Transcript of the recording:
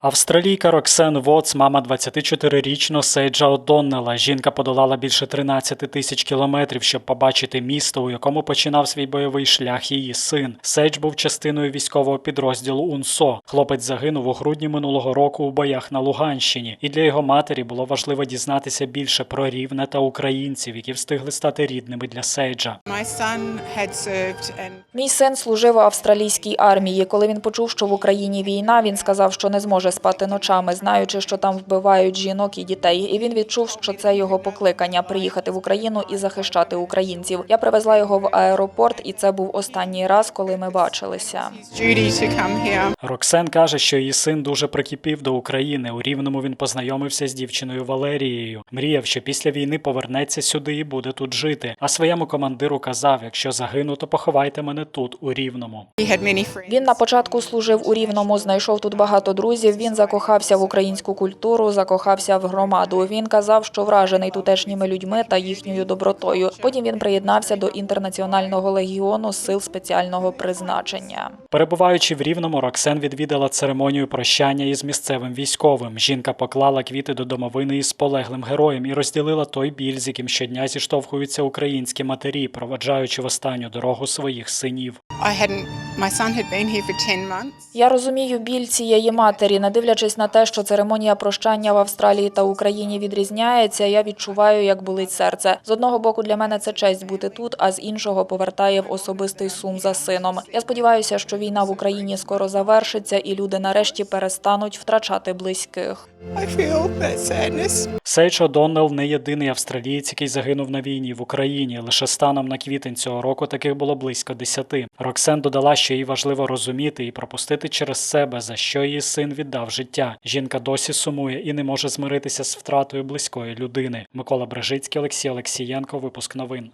Австралійка Роксен Вотс, мама 24-річного Сейджа О'Доннелла. Жінка подолала більше 13 тисяч кілометрів, щоб побачити місто, у якому починав свій бойовий шлях її син. Сейдж був частиною військового підрозділу УНСО. Хлопець загинув у грудні минулого року у боях на Луганщині, і для його матері було важливо дізнатися більше про рівне та українців, які встигли стати рідними для Сейджа. Мій син служив у австралійській армії. Коли він почув, що в Україні війна, він сказав, що не зможе спати ночами, знаючи, що там вбивають жінок і дітей. І він відчув, що це його покликання приїхати в Україну і захищати українців. Я привезла його в аеропорт, і це був останній раз, коли ми бачилися. Роксен каже, що її син дуже прикипів до України. У Рівному він познайомився з дівчиною Валерією. Мріяв, що після війни повернеться сюди і буде тут жити. А своєму командиру казав: якщо загину, то поховайте мене тут, у Рівному. He had many friends. Він на початку служив у Рівному, знайшов тут багато друзів. Він закохався в українську культуру, закохався в громаду. Він казав, що вражений тутешніми людьми та їхньою добротою. Потім він приєднався до інтернаціонального легіону сил спеціального призначення. Перебуваючи в Рівному, Роксен відвідала церемонію прощання із місцевим військовим. Жінка поклала квіти до домовини із полеглим героєм і розділила той біль, з яким щодня зіштовхуються українські матері, проведжаючи в останню дорогу своїх синів. I hadn't. My son had been here for ten months. Я розумію біль цієї матері, не дивлячись на те, що церемонія прощання в Австралії та Україні відрізняється. Я відчуваю, як болить серце. З одного боку, для мене це честь бути тут, а з іншого повертає в особистий сум за сином. Я сподіваюся, що війна в Україні скоро завершиться, і люди нарешті перестануть втрачати близьких. I feel that sadness. Сейдж О'Доннелл не єдиний австралієць, який загинув на війні в Україні. Лише станом на квітень цього року таких було близько десяти. Роксен додала, що їй важливо розуміти і пропустити через себе, за що її син віддав життя. Жінка досі сумує і не може змиритися з втратою близької людини. Микола Брежицький, Олексій Олексієнко. Випуск новин.